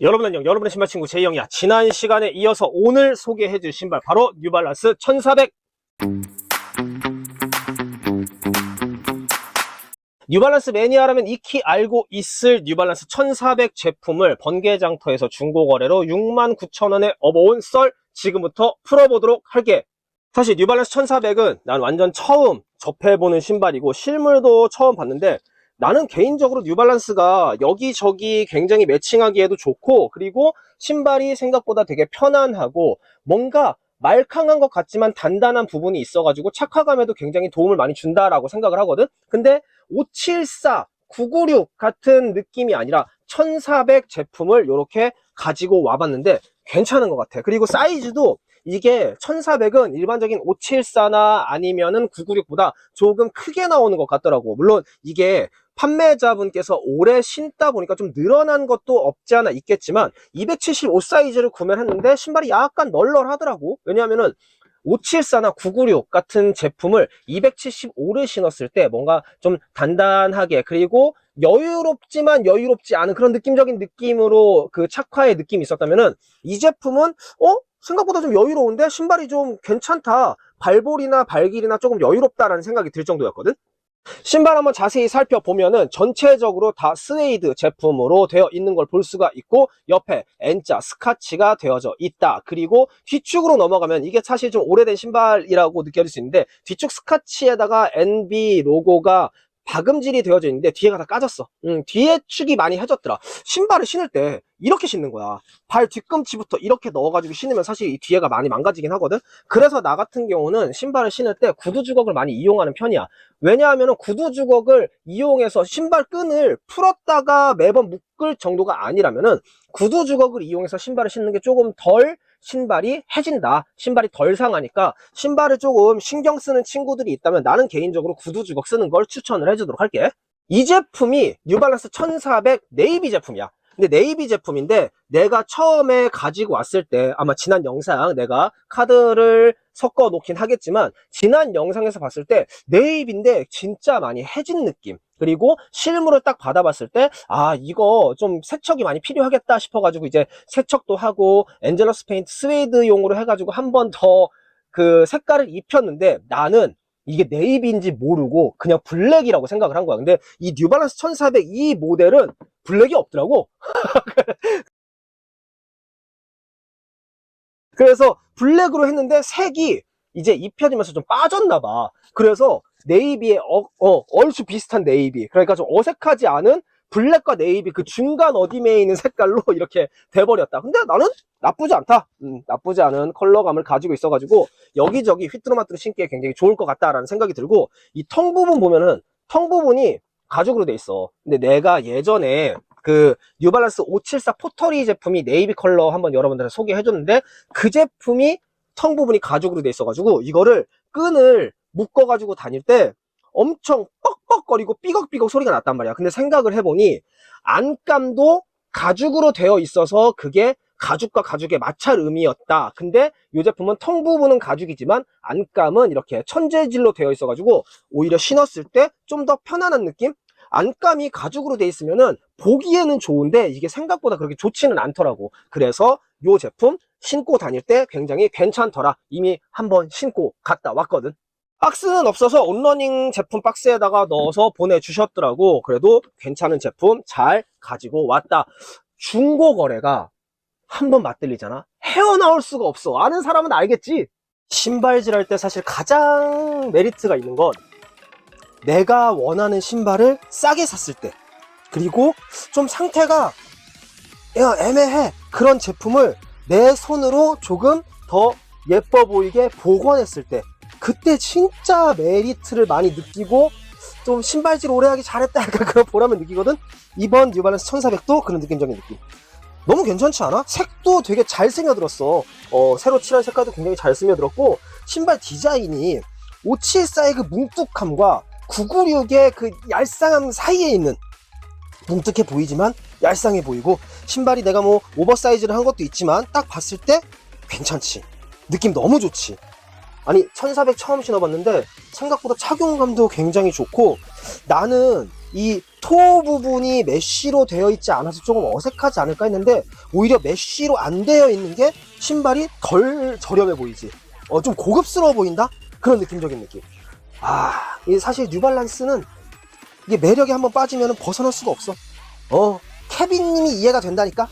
여러분 안녕 여러분의 신발 친구 제이형이야. 지난 시간에 이어서 오늘 소개해줄 신발 바로 뉴발란스 1400 뉴발란스 매니아라면 익히 알고 있을 뉴발란스 1400 제품을 번개장터에서 중고거래로 69,000원에 업어온 썰 지금부터 풀어보도록 할게. 사실 뉴발란스 1400은 난 완전 처음 접해보는 신발이고 실물도 처음 봤는데 나는 개인적으로 뉴발란스가 여기저기 굉장히 매칭하기에도 좋고 그리고 신발이 생각보다 되게 편안하고 뭔가 말캉한 것 같지만 단단한 부분이 있어가지고 착화감에도 굉장히 도움을 많이 준다라고 생각을 하거든. 근데 574, 996 같은 느낌이 아니라 1400 제품을 이렇게 가지고 와봤는데 괜찮은 것 같아. 그리고 사이즈도 이게 1400은 일반적인 574나 아니면은 996보다 조금 크게 나오는 것 같더라고 물론 이게 판매자분께서 오래 신다 보니까 좀 늘어난 것도 없지 않아 있겠지만 275 사이즈를 구매를 했는데 신발이 약간 널널하더라고 왜냐하면은 574나 996 같은 제품을 275를 신었을 때 뭔가 좀 단단하게 그리고 여유롭지만 여유롭지 않은 그런 느낌적인 느낌으로 그 착화의 느낌이 있었다면은 이 제품은 어? 생각보다 좀 여유로운데? 신발이 좀 괜찮다. 발볼이나 발길이나 조금 여유롭다라는 생각이 들 정도였거든? 신발 한번 자세히 살펴보면은 전체적으로 다 스웨이드 제품으로 되어 있는 걸 볼 수가 있고 옆에 N자 스카치가 되어져 있다. 그리고 뒤축으로 넘어가면 이게 사실 좀 오래된 신발이라고 느껴질 수 있는데 뒤축 스카치에다가 NB 로고가 박음질이 되어져 있는데 뒤에가 다 까졌어. 음, 뒤에 축이 많이 해졌더라. 신발을 신을 때 이렇게 신는 거야. 발 뒤꿈치부터 이렇게 넣어가지고 신으면 사실 이 뒤에가 많이 망가지긴 하거든. 그래서 나 같은 경우는 신발을 신을 때 구두 주걱을 많이 이용하는 편이야. 왜냐하면 구두 주걱을 이용해서 신발 끈을 풀었다가 매번 묶을 정도가 아니라면은 구두 주걱을 이용해서 신발을 신는 게 조금 덜 신발이 해진다. 신발이 덜 상하니까 신발을 조금 신경 쓰는 친구들이 있다면 나는 개인적으로 구두 주걱 쓰는 걸 추천을 해주도록 할게. 이 제품이 뉴발란스 1400 네이비 제품이야. 근데 네이비 제품인데 내가 처음에 가지고 왔을 때 아마 지난 영상 내가 카드를 섞어 놓긴 하겠지만 지난 영상에서 봤을 때 네이비인데 진짜 많이 해진 느낌 그리고 실물을 딱 받아봤을 때 아 이거 좀 세척이 많이 필요하겠다 싶어가지고 이제 세척도 하고 엔젤러스 페인트 스웨이드용으로 해가지고 한 번 더 그 색깔을 입혔는데 나는 이게 네이비인지 모르고 그냥 블랙이라고 생각을 한 거야 근데 이 뉴발란스 1400 이 모델은 블랙이 없더라고 그래서 블랙으로 했는데 색이 이제 입혀지면서 좀 빠졌나 봐. 그래서 네이비의 어, 어, 얼추 비슷한 네이비. 그러니까 좀 어색하지 않은 블랙과 네이비 그 중간 어디매에 있는 색깔로 이렇게 돼버렸다. 근데 나는 나쁘지 않다. 음, 나쁘지 않은 컬러감을 가지고 있어가지고 여기저기 휘뚜루마뚜루 신기에 굉장히 좋을 것 같다라는 생각이 들고 이 텅 부분 보면은 텅 부분이 가죽으로 돼 있어. 근데 내가 예전에 그 뉴발란스 574 포터리 제품이 네이비 컬러 한번 여러분들한테 소개해줬는데 그 제품이 텅 부분이 가죽으로 돼 있어가지고 이거를 끈을 묶어가지고 다닐 때 엄청 뻑뻑거리고 삐걱삐걱 소리가 났단 말이야. 근데 생각을 해보니 안감도 가죽으로 되어 있어서 그게 가죽과 가죽의 마찰음이었다. 근데 이 제품은 텅 부분은 가죽이지만 안감은 이렇게 천재질로 되어 있어가지고 오히려 신었을 때 좀 더 편안한 느낌? 안감이 가죽으로 돼 있으면은 보기에는 좋은데 이게 생각보다 그렇게 좋지는 않더라고. 그래서 이 제품 신고 다닐 때 굉장히 괜찮더라. 이미 한번 신고 갔다 왔거든. 박스는 없어서 온러닝 제품 박스에다가 넣어서 보내주셨더라고. 그래도 괜찮은 제품 잘 가지고 왔다. 중고 거래가 한 번 맞들리잖아. 헤어나올 수가 없어. 아는 사람은 알겠지? 신발질 할 때 사실 가장 메리트가 있는 건 내가 원하는 신발을 싸게 샀을 때 그리고 좀 상태가 야, 애매해 그런 제품을 내 손으로 조금 더 예뻐 보이게 복원했을 때 그때 진짜 메리트를 많이 느끼고 좀 신발질 오래 하기 잘했다 약간 그런 보람을 느끼거든? 이번 뉴발란스 1400도 그런 느낌적인 느낌. 너무 괜찮지 않아? 색도 되게 잘 스며들었어. 어, 새로 칠한 색깔도 굉장히 잘 스며들었고 신발 디자인이 574의 그 뭉툭함과 996의 그 얄쌍함 사이에 있는 뭉툭해 보이지만 얄쌍해 보이고 신발이 내가 뭐 오버사이즈를 한 것도 있지만 딱 봤을 때 괜찮지. 느낌 너무 좋지 아니 1400 처음 신어봤는데 생각보다 착용감도 굉장히 좋고 나는 이 토 부분이 메쉬로 되어 있지 않아서 조금 어색하지 않을까 했는데 오히려 메쉬로 안 되어 있는 게 신발이 덜 저렴해 보이지. 어, 좀 고급스러워 보인다? 그런 느낌적인 느낌. 아, 이 사실 뉴발란스는 이게 매력에 한번 빠지면 벗어날 수가 없어. 어, 케빈님이 이해가 된다니까?